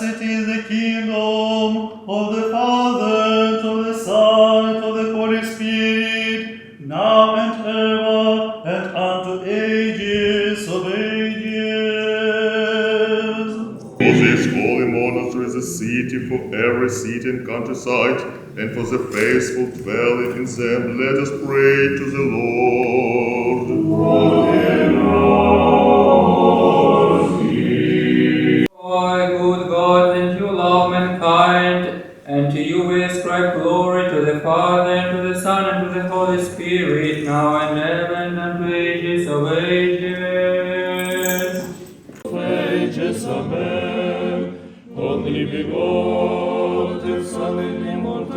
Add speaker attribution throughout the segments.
Speaker 1: Blessed is the kingdom of the Father, and of the Son, and of the Holy Spirit, now and ever, and unto ages of ages.
Speaker 2: For this holy monastery is a city for every city and countryside, and for the faithful dwelling in them, let us pray to the Lord.
Speaker 3: O good
Speaker 4: Only begotten Son and immortal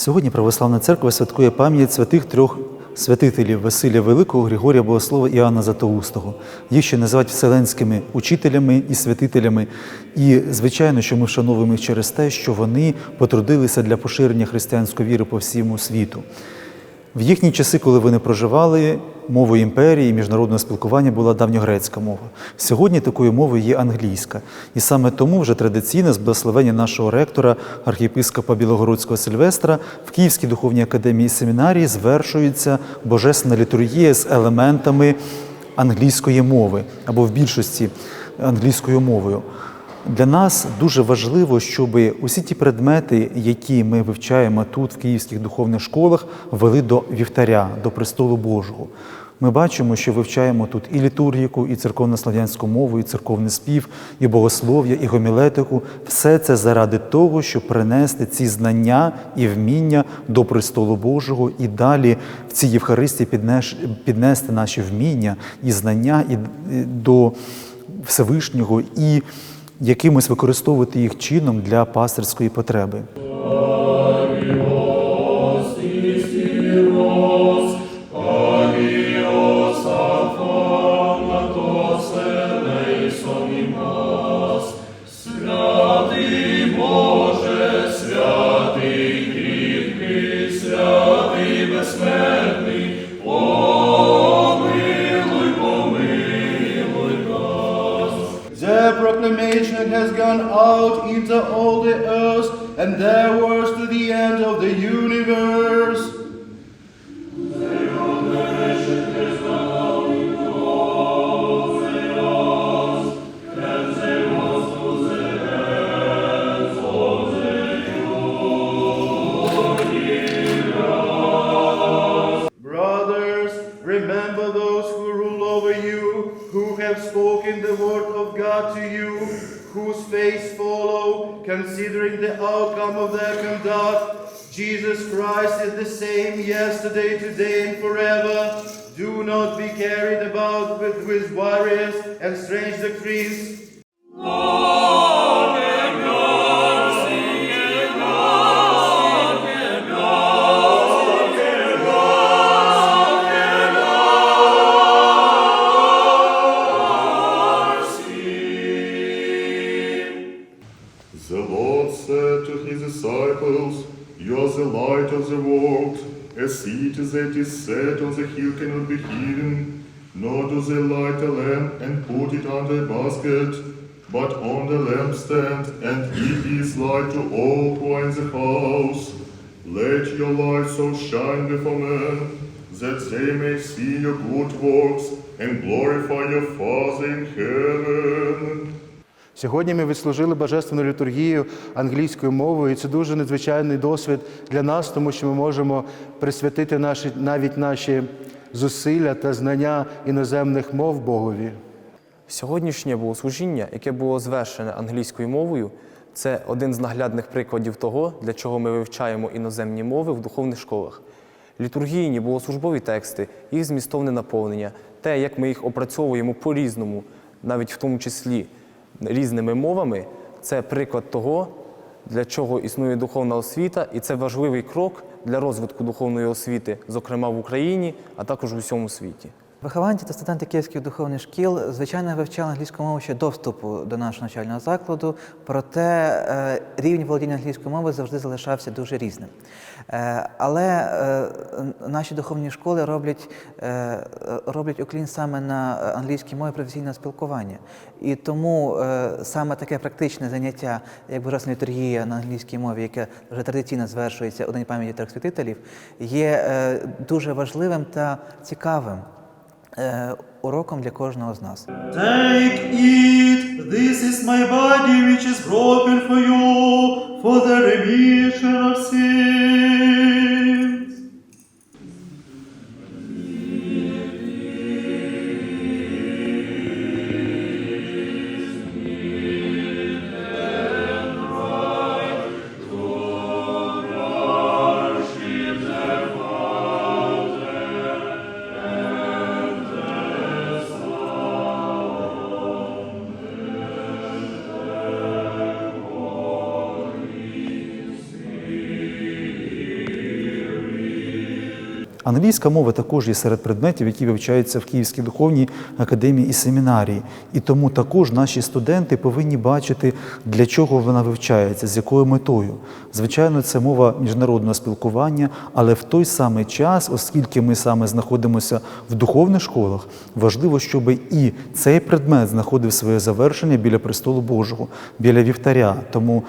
Speaker 5: Сьогодні Православна Церква святкує пам'ять святих трьох святителів Василія Великого, Григорія Богослова і Іоанна Затоустого. Їх ще називають вселенськими учителями і святителями. І, звичайно, що ми вшановуємо їх через те, що вони потрудилися для поширення християнської віри по всьому світу. В їхні часи, коли вони проживали, мовою імперії міжнародного спілкування була давньогрецька мова. Сьогодні такою мовою є англійська. І саме тому вже традиційно з благословення нашого ректора, архієпископа Білогородського Сильвестра, в Київській духовній академії семінарії звершується божественна літургія з елементами англійської мови або в більшості англійською мовою. Для нас дуже важливо, щоб усі ті предмети, які ми вивчаємо тут, в київських духовних школах, вели до вівтаря, до престолу Божого. Ми бачимо, що вивчаємо тут і літургіку, і церковно-слав'янську мову, і церковний спів, і богослов'я, і гомілетику. Все це заради того, щоб принести ці знання і вміння до престолу Божого і далі в цій Євхаристії піднести наші вміння і знання і до Всевишнього і якимось використовувати їх чином для пастирської потреби.
Speaker 6: Out into all the earth, and their words to the end of the universe. Spoken the word of God to you, whose face follow, considering the outcome of their conduct. Jesus Christ is the same yesterday, today, and forever. Do not be carried about with, with various and strange.
Speaker 2: The that is set on the hill cannot be hidden, nor do they light a lamp and put it under a basket, but on the lampstand, and it is light to all who are in the house. Let your light so shine before men, that they may see your good works and glorify your Father in heaven.
Speaker 6: Сьогодні ми відслужили божественну літургію англійською мовою, і це дуже надзвичайний досвід для нас, тому що ми можемо присвятити наші, навіть наші зусилля та знання іноземних мов Богові.
Speaker 7: Сьогоднішнє богослужіння, яке було звершене англійською мовою, це один з наглядних прикладів того, для чого ми вивчаємо іноземні мови в духовних школах. Літургійні богослужбові тексти, їх змістовне наповнення, те, як ми їх опрацьовуємо по-різному, навіть в тому числі різними мовами, це приклад того, для чого існує духовна освіта, і це важливий крок для розвитку духовної освіти, зокрема в Україні, а також у всьому світі.
Speaker 5: Вихованці та студенти київських духовних шкіл, звичайно, вивчали англійську мову ще до вступу до нашого навчального закладу, проте е, рівень володіння англійською мовою завжди залишався дуже різним. Е, Але е, наші духовні школи роблять, роблять уклін саме на англійській мові професійного спілкування. І тому саме таке практичне заняття, як божественна літургія на англійській мові, яке вже традиційно звершується у День пам'яті трьох святителів, є дуже важливим та цікавим е, уроком для кожного з нас.
Speaker 1: Take, it, this is my body which is broken for you, for the remission of sins.
Speaker 5: Англійська мова також є серед предметів, які вивчаються в Київській духовній академії і семінарії. І тому також наші студенти повинні бачити, для чого вона вивчається, з якою метою. Звичайно, це мова міжнародного спілкування, але в той самий час, оскільки ми саме знаходимося в духовних школах, важливо, щоб і цей предмет знаходив своє завершення біля престолу Божого, біля вівтаря. Тому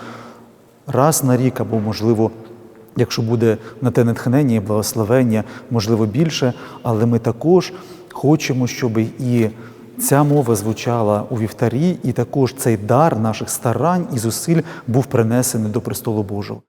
Speaker 5: раз на рік або, можливо, якщо буде на те натхнення і благословення, можливо, більше, але ми також хочемо, щоб і ця мова звучала у вівтарі, і також цей дар наших старань і зусиль був принесений до престолу Божого.